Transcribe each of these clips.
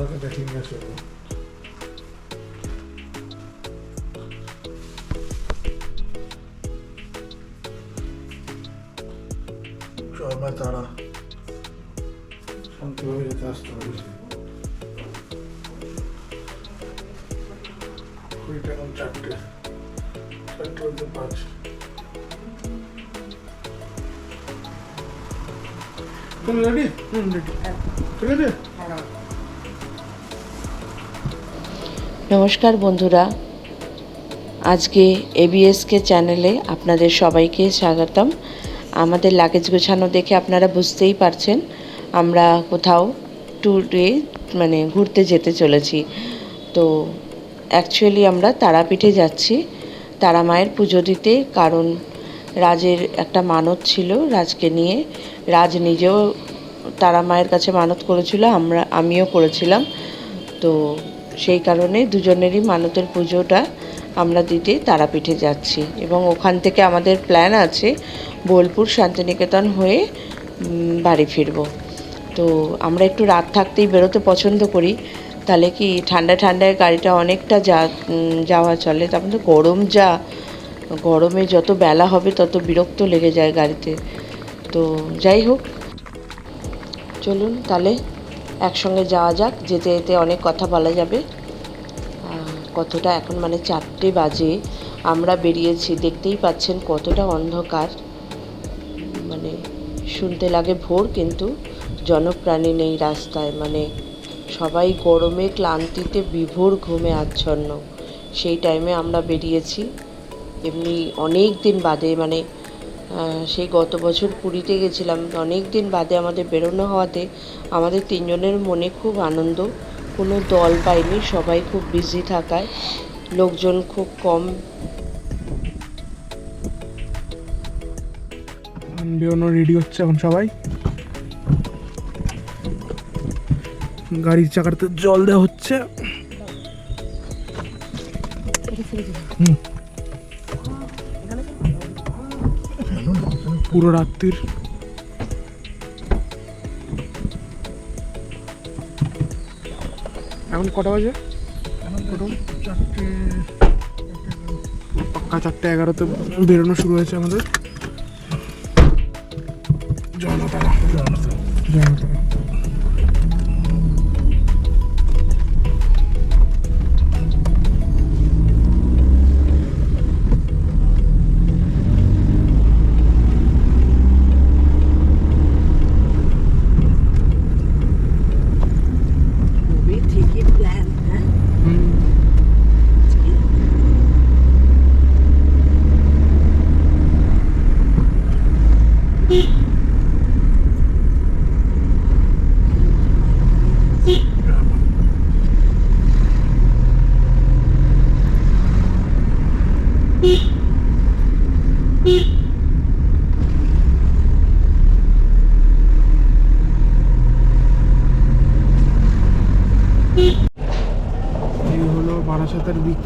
দাদাকে দেখে নিয়ে চলবো চরমা তারা শান্তিভাবে যেতে আসতে পারি কুড়িটা এখন চারটে চারটে বলতে পাঁচ তুমি রেডি ঠিক আছে নমস্কার বন্ধুরা। আজকে এবিএসকে চ্যানেলে আপনাদের সবাইকে স্বাগতম। আমাদের লাগেজ গোছানো দেখে আপনারা বুঝতেই পারছেন, আমরা কোথাও ট্যুরে মানে ঘুরতে যেতে চলেছি। তো অ্যাকচুয়ালি আমরা তারাপীঠে যাচ্ছি। তারা মায়ের পুজো দিতে, কারণ রাজের একটা মানত ছিল, রাজকে নিয়ে। রাজ নিজেও তারা মায়ের কাছে মানত করেছিল, আমরা, আমিও করেছিলাম। তো সেই কারণে দুজনেরই মানতের পুজোটা আমরা দিতে তারাপীঠে যাচ্ছি। এবং ওখান থেকে আমাদের প্ল্যান আছে বোলপুর শান্তিনিকেতন হয়ে বাড়ি ফিরব। তো আমরা একটু রাত থাকতেই বেরোতে পছন্দ করি। তাহলে কি ঠান্ডা ঠান্ডায় গাড়িটা অনেকটা যা যাওয়া চলে। তারপর তো গরম যা, গরমে যত বেলা হবে তত বিরক্ত লেগে যায় গাড়িতে। তো যাই হোক, চলুন তাহলে একসঙ্গে যাওয়া যাক, যেতে যেতে অনেক কথা বলা যাবে। কতটা এখন মানে চারটে বাজে। আমরা বেরিয়েছি, দেখতেই পাচ্ছেন কতটা অন্ধকার। মানে শুনতে লাগে ভোর, কিন্তু জনপ্রাণী নেই রাস্তায়। মানে সবাই গরমে, ক্লান্তিতে, বিভোর ঘুমে আচ্ছন্ন। সেই টাইমে আমরা বেরিয়েছি। এমনি অনেক দিন বাদে মানে সেই গত বছর পুরীতে গেছিলাম। অনেক দিন বাদে আমাদের বেরোনো হওয়াতে আমাদের তিনজনের মনে খুব আনন্দ। কোনো দল পাইনি সবাই খুব বিজি থাকায়। লোকজন খুব কম। বেরোনো রেডি হচ্ছে এখন সবাই। গাড়ির চাকাতে জল দেওয়া হচ্ছে। হুম। পুরো রাত্রির। এখন কটা বাজে? চারটে পাক্কা চারটে এগারোতে বেরোনো শুরু হয়েছে আমাদের। জনতা জনতারা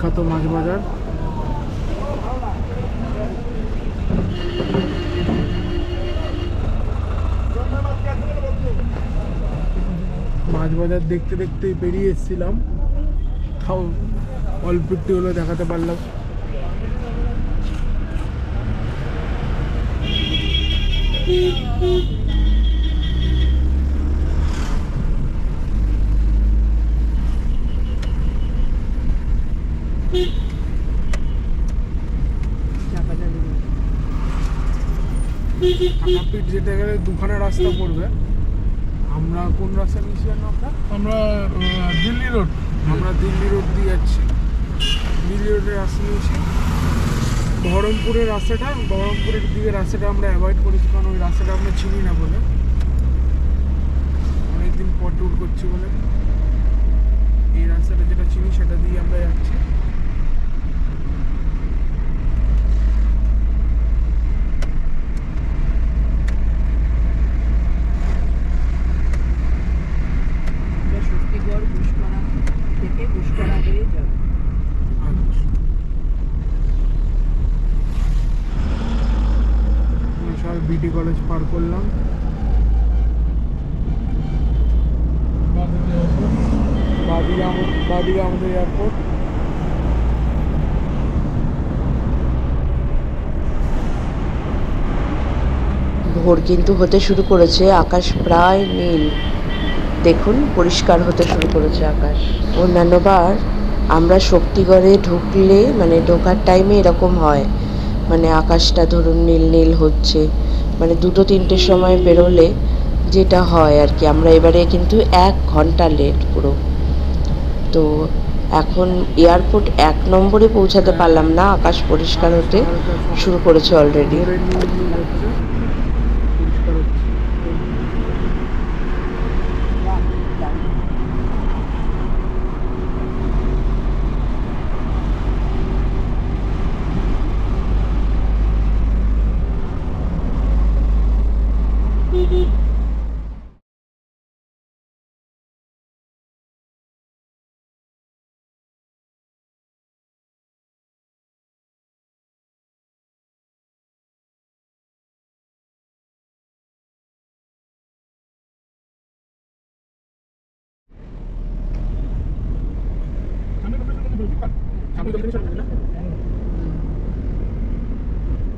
বিখ্যাত মাছ বাজার। মাছ বাজার দেখতে দেখতে বেরিয়ে এসেছিলাম। তাও অল্প একটু হলো দেখাতে পারলাম। কাকাপিঠ যেতে গেলে দুখানা রাস্তা পড়বে। আমরা কোন রাস্তা নিয়েছিলাম আমরা? আমরা দিল্লি রোড আমরা দিল্লি রোড দিয়ে যাচ্ছি। দিল্লি রোডের রাস্তা নিয়েছি। বহরমপুরের রাস্তাটা বহরমপুরের দিকে রাস্তাটা আমরা অ্যাভয়েড করেছি কারণ ওই রাস্তাটা আমরা চিনি না বলে। অনেকদিন পর ট্যুর করছি বলে। এই রাস্তাটা যেটা চিনি সেটা দিয়ে আমরা যাচ্ছি শক্তিগড় পুষ্করা থেকে পুষ্করা হয়ে যাবে আচ্ছা আমরা সবাই বিডি কলেজ পার করলাম। এয়ারপোর্ট ভোর কিন্তু হতে শুরু করেছে আকাশ প্রায় নীল। দেখুন, পরিষ্কার হতে শুরু করেছে আকাশ। অন্যান্যবার আমরা শক্তিগড়ে ঢুকলে মানে ঢোকার টাইমে এরকম হয়। মানে আকাশটা ধরুন নীল নীল হচ্ছে। মানে দুটো তিনটের সময় বেরোলে যেটা হয় আর কি। আমরা এবারে কিন্তু এক ঘণ্টা লেট পুরো। তো এখন এয়ারপোর্ট এক নম্বরে পৌঁছাতে পারলাম না, আকাশ পরিষ্কার হতে শুরু করেছে অলরেডি ভোরের নীল নীল হচ্ছে পরিষ্কার হচ্ছে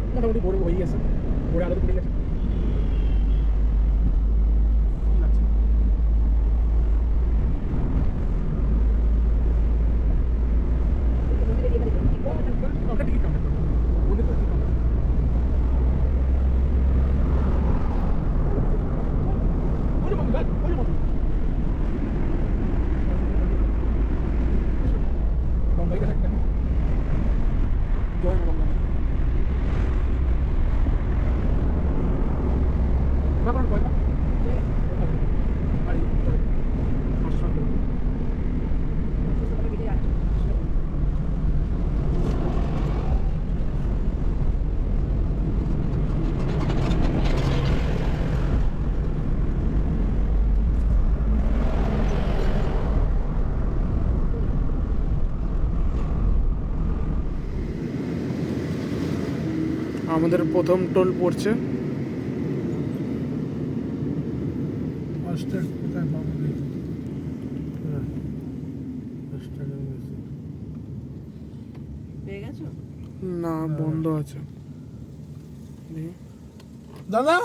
মোটামুটি ভোরে হয়ে গেছে ভোরে আলো পড়ে গেছে আমাদের প্রথম টোল পড়ছে। হ্যাঁ। না বন্ধ আছে। দাদা?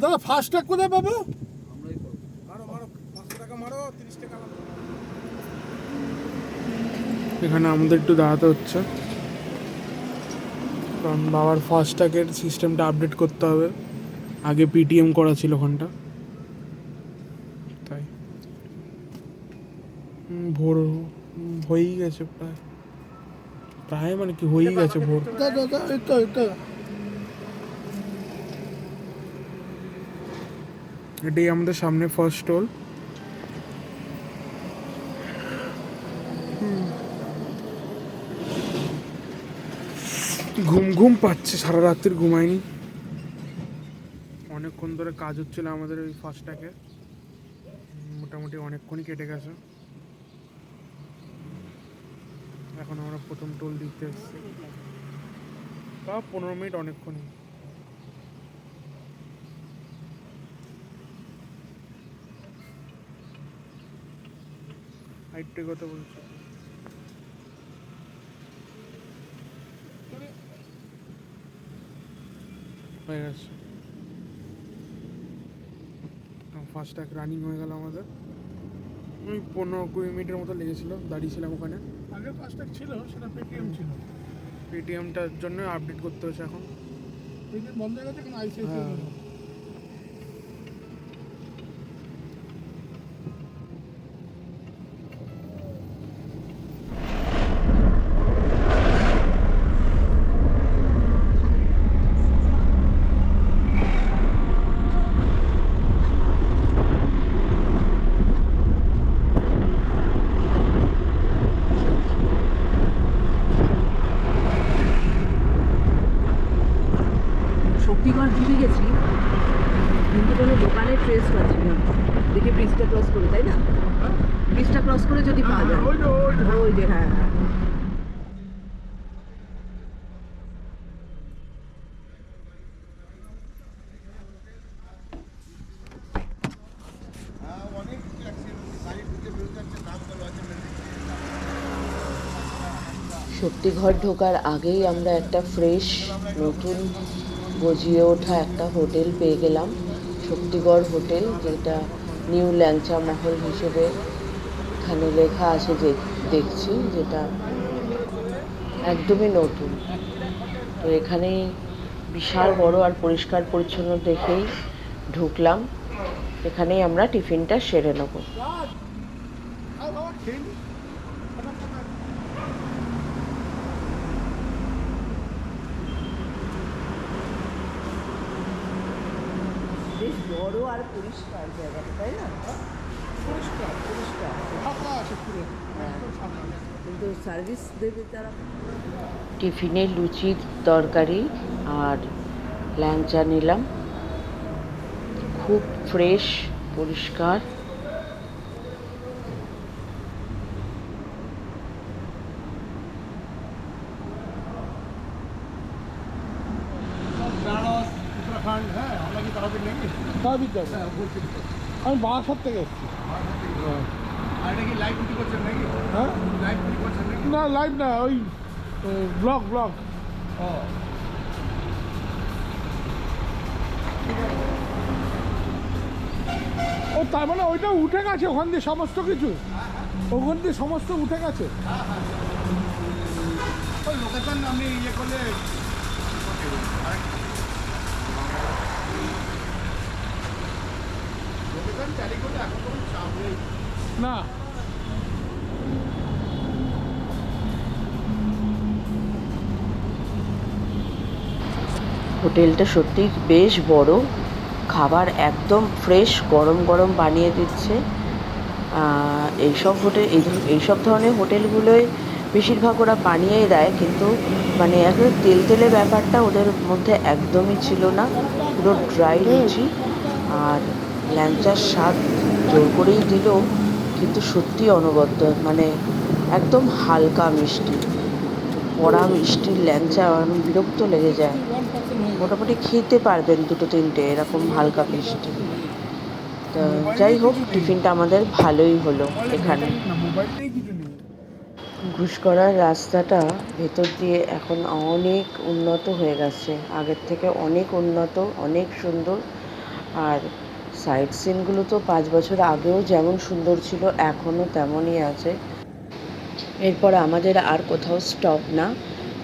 দাদা ফাস্ট্যাগ কোথায় পাবো? এখানে আমাদের একটু দাঁড়াতে হচ্ছে। কারণ বাবার ফাস্ট্যাগের সিস্টেমটা আপডেট করতে হবে। আগে পিটিএম করা ছিল ওখানটা তাই। ভোর হয়েই গেছে প্রায়। প্রায় মানে কি হয়েই গেছে ভোর। এটাই আমাদের সামনে ফার্স্ট টোল ঘুম ঘুম পাচ্ছে, সারা রাত্রির ঘুমায়নি। অনেকক্ষণ ধরে কাজ হচ্ছিল আমাদের ওই ফার্স্টটাকে মোটামুটি অনেকক্ষণই কেটে গেছে। এখন আমরা প্রথম টোল দিতে এসেছি। তা পনেরো মিনিট অনেকক্ষণই। হাইটে কথা বলছো। হয়ে গেছে ফার্স্ট ট্যাগ রানিং হয়ে গেল আমাদের। ওই পনেরো কুড়ি মিনিটের মতো লেগেছিল দাঁড়িয়েছিলাম ওখানে। আগে ফাস্ট্যাগ ছিল সেটা পেটিএম ছিল। পেটিএমটার জন্য আপডেট করতে হচ্ছে এখন। পেটিএম বন্ধ হয়ে গেছে এখন আইসিআইসি ভুলে গেছি কিন্তু কোনো দোকানে ট্রেস পাচ্ছি না। দেখি ব্রিজটা ক্রস করে তাই না? ব্রিজটা ক্রস করে যদি পাওয়া যায়। ওই যে হ্যাঁ হ্যাঁ। সত্যি ঘর ঢোকার আগেই আমরা একটা ফ্রেশ নতুন গজিয়ে ওঠা একটা হোটেল পেয়ে গেলাম। শক্তিগড় হোটেল, যেটা নিউ ল্যাংচা মহল হিসেবে এখানে লেখা আছে দেখছি, যেটা একদমই নতুন। তো এখানেই বিশাল, বড় আর পরিষ্কার পরিচ্ছন্ন দেখেই ঢুকলাম। এখানেই আমরা টিফিনটা সেরে নেব আর বাবা খেয়ে নি। বেশ বড় আর পরিষ্কার জায়গাটা তাই না? পরিষ্কার পরিষ্কার। ফাঁকা আছে পুরো হ্যাঁ। কিন্তু সার্ভিস দেবে তারা? টিফিনে লুচির তরকারি আর ল্যাংচা নিলাম। খুব ফ্রেশ পরিষ্কার বেনারস উত্তরাখণ্ড হ্যাঁ আমরা কি তারাপীঠ নাকি তারাপীঠ আমি বারাসাত থেকে এসেছি। হ্যাঁ? না লাইভ না ওই ব্লগ ব্লগ ও। ও তার মানে ওইটা উঠে গেছে ওখান দিয়ে সমস্ত কিছু? ওখান দিয়ে সমস্ত উঠে গেছে? লোকেশন আপনি ইয়ে করলে লোকেশন ট্যালি করলে এখন কোনো চাপ নেই না। হোটেলটা সত্যি বেশ বড়। খাবার একদম ফ্রেশ গরম গরম বানিয়ে দিচ্ছে। এইসব হোটেল এইসব ধরনের হোটেলগুলোয় বেশিরভাগ ওরা বানিয়েই দেয়, কিন্তু মানে একদম তেল তেলে ব্যাপারটা ওদের মধ্যে একদমই ছিল না। পুরো ড্রাই লুচি আর ল্যাংচার স্বাদ জোর করেই দিল। কিন্তু সত্যি অনবদ্য। মানে একদম হালকা মিষ্টি। কড়া মিষ্টির ল্যাংচা, আমার বিরক্ত লেগে যায়। মোটামুটি খেতে পারবেন দুটো তিনটে, এরকম হালকা মিষ্টি। তো যাই হোক, টিফিনটা আমাদের ভালোই হলো এখানে। ঘুষ করার রাস্তাটা ভেতর দিয়ে এখন অনেক উন্নত হয়ে গেছে। আগের থেকে অনেক উন্নত, অনেক সুন্দর। আর সাইড সিনগুলো তো পাঁচ বছর আগেও যেমন সুন্দর ছিল, এখনও তেমনই আছে। এরপর আমাদের আর কোথাও স্টপ না।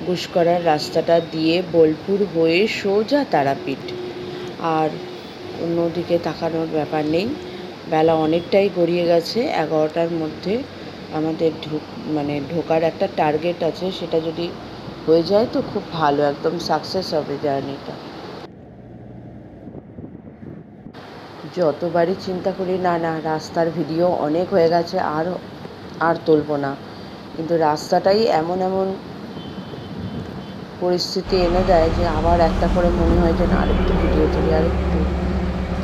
গুসকরার রাস্তাটা দিয়ে বোলপুর হয়ে সোজা তারাপীঠ। আর অন্যদিকে তাকানোর ব্যাপার নেই। বেলা অনেকটাই গড়িয়ে গেছে, এগারোটার মধ্যে আমাদের ঢুক মানে ঢোকার একটা টার্গেট আছে, সেটা যদি হয়ে যায় তো খুব ভালো, একদম সাকসেস হবে জার্নিটা যতবারই চিন্তা করি, না না, রাস্তার ভিডিও অনেক হয়ে গেছে, আর আর তুলবো না। কিন্তু রাস্তাটাই এমন এমন পরিস্থিতি এনে দেয় যে আবার একটা করে মনে হয় যে, না আরেকটু ভিডিও তুলি আরেকটু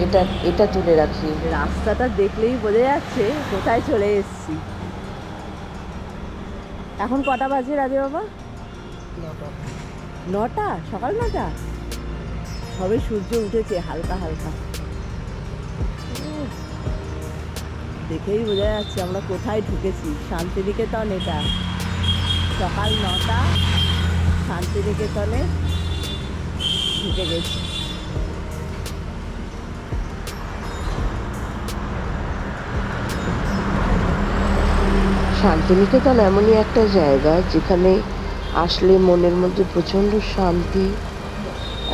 এটা এটা তুলে রাখি। রাস্তাটা দেখলেই বোঝা যাচ্ছে কোথায় চলে এসেছি। এখন কটা বাজে রাজে বাবা? নটা? সকাল নটা? সবে সূর্য উঠেছে হালকা হালকা। দেখেই বোঝা যাচ্ছে আমরা কোথায় ঢুকেছি। শান্তিনিকেতন এটা। সকাল নটা, শান্তিনিকেতনে ঢুকে গেছি। শান্তিনিকেতন এমনই একটা জায়গা যেখানে আসলে মনের মধ্যে প্রচণ্ড শান্তি,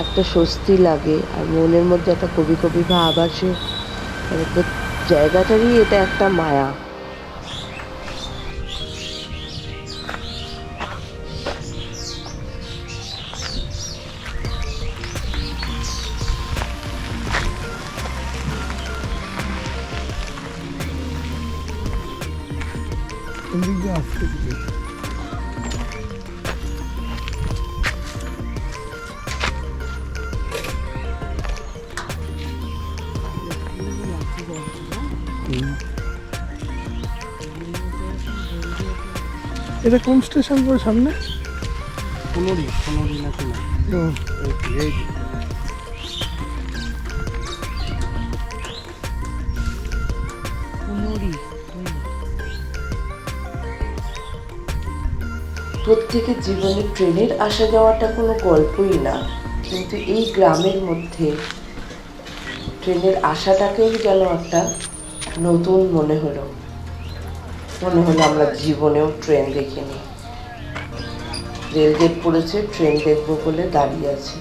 একটা স্বস্তি লাগে, আর মনের মধ্যে একটা কবি কবি ভাব আসে জায়গাটারই এটা একটা মায়া। এদিক দিয়ে এটা কোন স্টেশন করে সামনে? পনেরোই পনেরোই না এই প্রত্যেকের জীবনে ট্রেনের আসা যাওয়াটা কোনো গল্পই না কিন্তু এই গ্রামের মধ্যে ট্রেনের আসাটাকেও যেন একটা নতুন মনে হলো। মনে হলো আমরা জীবনেও ট্রেন দেখিনি। রেল গেট পড়েছে ট্রেন দেখব বলে দাঁড়িয়ে আছি।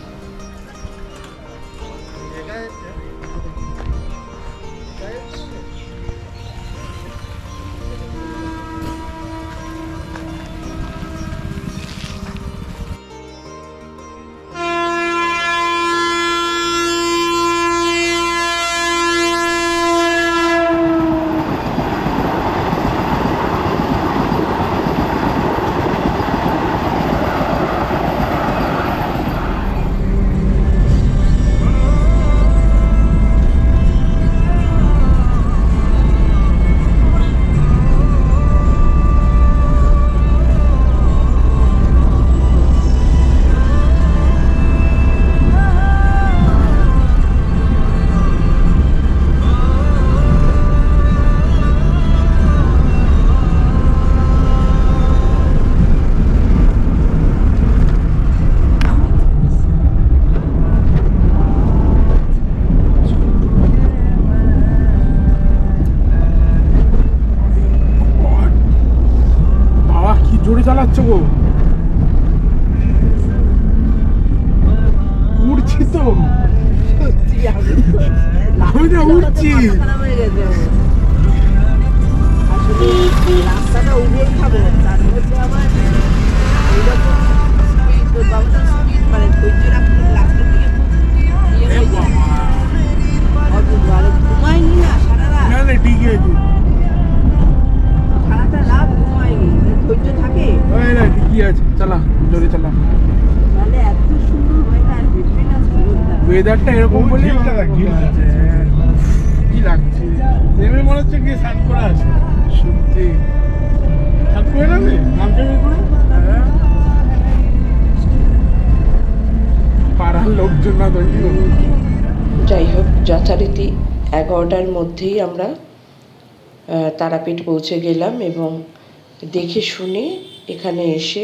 চালাচ্ছ গো। উড়ছি তো। আমি না উড়ছি। রাস্তাটা উড়িয়ে খাব তার মধ্যে আমার এইরকম speed, বাবুটা speed মানে ধৈর্য রাখতে লাস্টের দিকে খুব যায়। অদ্ভুত, আর ঘুমায়নি না সারা রাত না না ঠিকই আছে। সারাটা রাত ঘুমায়নি ধৈর্য থাকে? ওই না ঠিকই আছে। চালা জোরে চালা। তাহলে এত সুন্দর ওয়েদার না ওয়েদারটা এরকম বলে ঘিল লাগা, কি লাগছে? নেমে মনে হচ্ছে কি স্নান করে আছে। সত্যি। স্নান করে বের করে? হ্যাঁ। পাড়ার লোকজন না ধরি যাই হোক যথারীতি এগারোটার মধ্যেই আমরা তারাপীঠ পৌঁছে গেলাম এবং দেখে শুনে এখানে এসে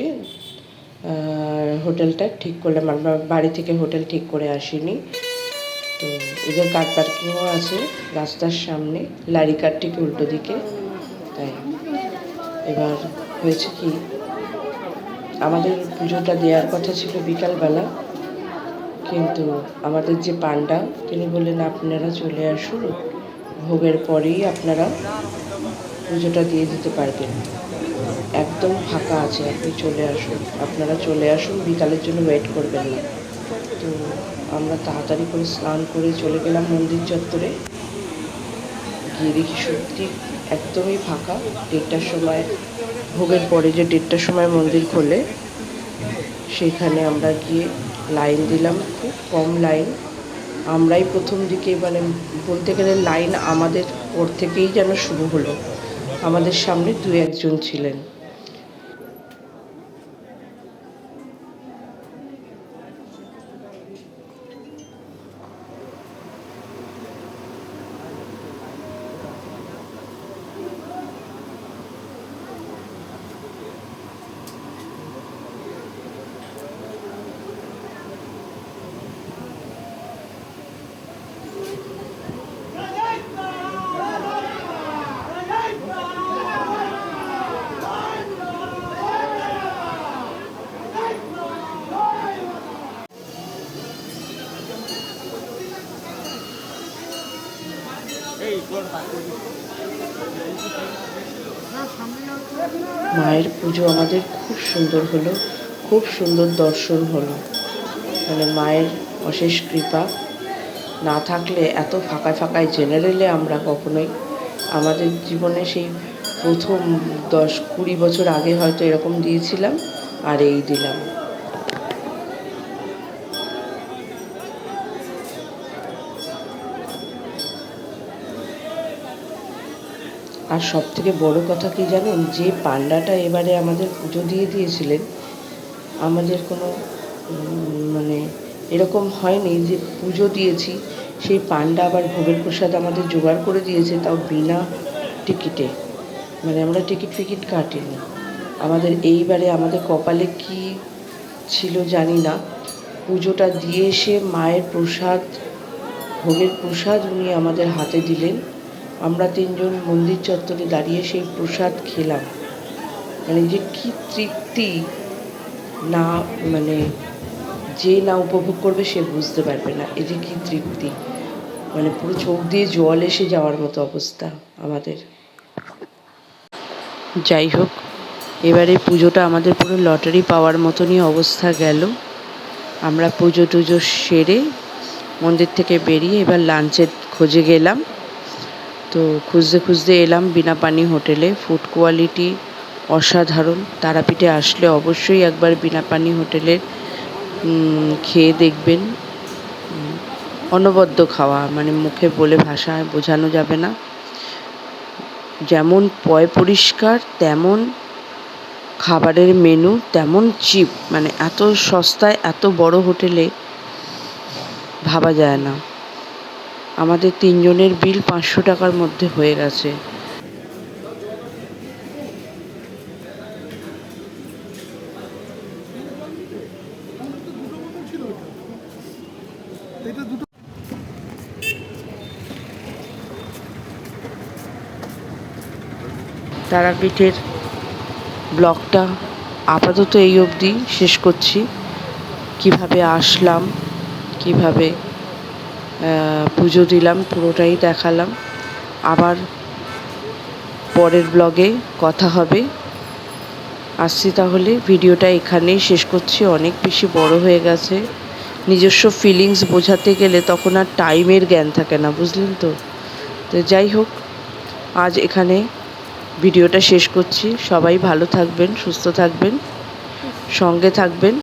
হোটেলটা ঠিক করলাম। আমরা বাড়ি থেকে হোটেল ঠিক করে আসিনি। তো এদের কার পার্কিংও আছে রাস্তার সামনে লারিকার ঠিক উল্টো দিকে। তাই এবার হয়েছে কি, আমাদের পুজোটা দেওয়ার কথা ছিল বিকালবেলা, কিন্তু আমাদের যে পান্ডা, তিনি বললেন, আপনারা চলে আসুন। ভোগের পরেই আপনারা পুজোটা দিয়ে দিতে পারবেন। একদম ফাঁকা আছে, আপনি চলে আসুন। আপনারা চলে আসুন, বিকালের জন্য ওয়েট করবেন না। তো আমরা তাড়াতাড়ি করে স্নান করে চলে গেলাম মন্দির চত্বরে। গিয়ে দেখি সত্যি একদমই ফাঁকা। দেড়টার সময়, ভোগের পরে যে দেড়টার সময় মন্দির খোলে, সেখানে আমরা গিয়ে লাইন দিলাম, খুব কম লাইন আমরাই প্রথম দিকে মানে বলতে গেলে লাইন আমাদের ওর থেকেই যেন শুরু হলো। আমাদের সামনে দু একজন ছিলেন মায়ের পুজো আমাদের খুব সুন্দর হলো, খুব সুন্দর দর্শন হলো। মানে মায়ের অশেষ কৃপা। না থাকলে এত ফাঁকায় ফাঁকায় জেনারেলে আমরা কখনোই আমাদের জীবনে সেই প্রথম দশ কুড়ি বছর আগে হয়তো এরকম দিয়েছিলাম, আর এই দিলাম। আর সব থেকে বড় কথা কি জানেন? যে পান্ডাটা এবারে আমাদের পুজো দিয়ে দিয়েছিলেন, আমাদের কোনো মানে এরকম হয়নি যে পুজো দিয়েছি, সেই পান্ডা আবার ভোগের প্রসাদ আমাদের জোগাড় করে দিয়েছে তাও বিনা টিকিটে। মানে আমরা টিকিট ফিকিট কাটিনি। আমাদের এইবারে আমাদের কপালে কি ছিল জানি না। পুজোটা দিয়ে এসে মায়ের প্রসাদ, ভোগের প্রসাদ উনি আমাদের হাতে দিলেন। আমরা তিনজন মন্দির চত্বরে দাঁড়িয়ে সেই প্রসাদ খেলাম। মানে যে কী তৃপ্তি না মানে যে না উপভোগ করবে সে বুঝতে পারবে না এই যে কি তৃপ্তি। মানে পুরো চোখ দিয়ে জল এসে যাওয়ার মতো অবস্থা আমাদের। যাই হোক, এবারে পুজোটা আমাদের পুরো লটারি পাওয়ার মতনই অবস্থা গেল। আমরা পুজো টুজো সেরে মন্দির থেকে বেরিয়ে এবার লাঞ্চের খোঁজে গেলাম। তো খুঁজতে খুঁজতে এলাম বিনা পানি হোটেলে। ফুড কোয়ালিটি অসাধারণ। তারাপীঠে আসলে অবশ্যই একবার বিনা পানি হোটেলের খেয়ে দেখবেন। অনবদ্য খাওয়া মানে মুখে বলে ভাষায় বোঝানো যাবে না। যেমন পয় পরিষ্কার, তেমন খাবারের মেনু তেমন চিপ মানে এত সস্তায়, এত বড় হোটেলে ভাবা যায় না। আমাদের তিনজনের বিল পাঁচশো টাকার মধ্যে হয়ে গেছে। তারাপীঠের ব্লগটা আপাতত এই অবধি শেষ করছি। কীভাবে আসলাম, কীভাবে পুজো দিলাম, পুরোটাই দেখালাম। আবার পরের ব্লগে কথা হবে। আসছি তাহলে, ভিডিওটা এখানেই শেষ করছি। অনেক বেশি বড় হয়ে গেছে। নিজস্ব ফিলিংস বোঝাতে গেলে তখন আর টাইমের জ্ঞান থাকে না, বুঝলেন তো? তো যাই হোক, আজ এখানে ভিডিওটা শেষ করছি। সবাই ভালো থাকবেন, সুস্থ থাকবেন, সঙ্গে থাকবেন।